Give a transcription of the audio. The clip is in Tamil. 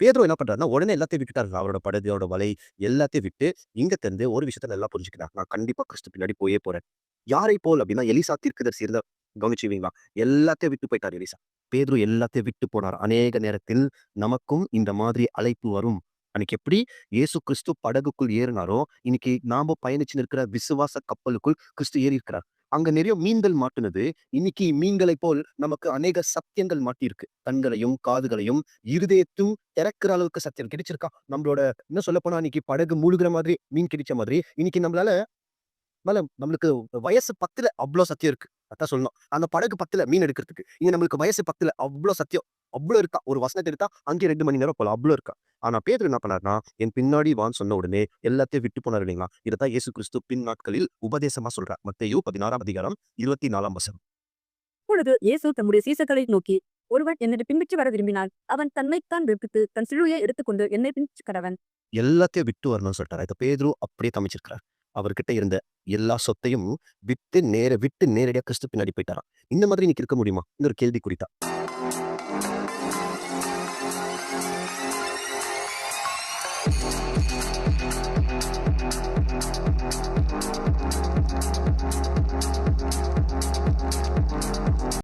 பேதுரு என்ன பண்றாருன்னா உடனே எல்லாத்தையும் விட்டுட்டாருங்க. அவரோட படகு வலை எல்லாத்தையும் விட்டு இங்க தெரிந்து ஒரு விஷயத்த நல்லா புரிஞ்சுக்கிறார் நான் கண்டிப்பா கிறிஸ்து பின்னாடி போயே போறேன். யாரை போல் அப்படின்னா எலிசா தீர்க்கதரிசி இருந்த கவனிச்சுவீங்களா எல்லாத்தையும் விட்டு போயிட்டார் எலிசா. பேதுரு எல்லாத்தையும் விட்டு போனார். அநேக நேரத்தில் நமக்கும் இந்த மாதிரி அழைப்பு வரும். அன்னைக்கு எப்படி? இயேசு கிறிஸ்து படகுக்குள் ஏறினாரோ இன்னைக்கு நாம பயணிச்சு நிற்கிற விசுவாச கப்பலுக்குள் கிறிஸ்து ஏறி இருக்கிறார். அங்க நிறைய மீன்கள் மாட்டுனது. இன்னைக்கு மீன்களை போல் நமக்கு அநேக சத்தியங்கள் மாட்டியிருக்கு. கண்களையும் காதுகளையும் இருதயத்தும் திறக்கிற அளவுக்கு சத்தியம் கிடைச்சிருக்கா. நம்மளோட என்ன சொல்ல போனா இன்னைக்கு படகு மூழ்கிற மாதிரி மீன் கிடைச்ச மாதிரி இன்னைக்கு நம்மளால மேல நம்மளுக்கு வயசு பத்துல அவ்வளோ சத்தியம் இருக்கு. அதான் சொல்லணும். அந்த படகு பத்துல மீன் எடுக்கிறதுக்கு இங்க நம்மளுக்கு வயசு பத்துல அவ்வளோ சத்தியம் அவ்வளோ இருக்கா. ஒரு வசனத்தை எடுத்தா அங்கே ரெண்டு மணி நேரம் போல அவ்வளோ இருக்கா. ஆனா பேதர் என்ன பண்ணாருன்னா என் பின்னாடி வான்னு சொன்ன உடனே எல்லாத்தையும் விட்டு போனார் இல்லைங்களா? இதைத்தான் இயேசு கிறிஸ்து பின் நாட்களில் உபதேசமா சொல்றார். மத்தேயு பதினாறாம் அதிகாரம் இருபத்தி நாலாம் வசனம். அப்பொழுது இயேசு தம்முடைய சீசர்களை நோக்கி ஒருவன் என்னை பின்பற்றி வர விரும்பினால் அவன் தன்னைத்தான் வெறுப்பித்து தன் சிலுவையை எடுத்துக்கொண்டு என்னை பின்பற்றி கடவன் எல்லாத்தையும் விட்டு வரணும்னு சொல்லிட்டாரு? இதை பேதுரு அப்படியே தமிச்சிருக்கிறார் அவர்கிட்ட இருந்த எல்லா சொத்தையும் விட்டு நேர விட்டு நேரடியா கிறிஸ்து பின்னாடி போயிட்டாராம். இந்த மாதிரி இன்னைக்கு இருக்க முடியுமா? இன்னொரு கேள்வி குறித்தா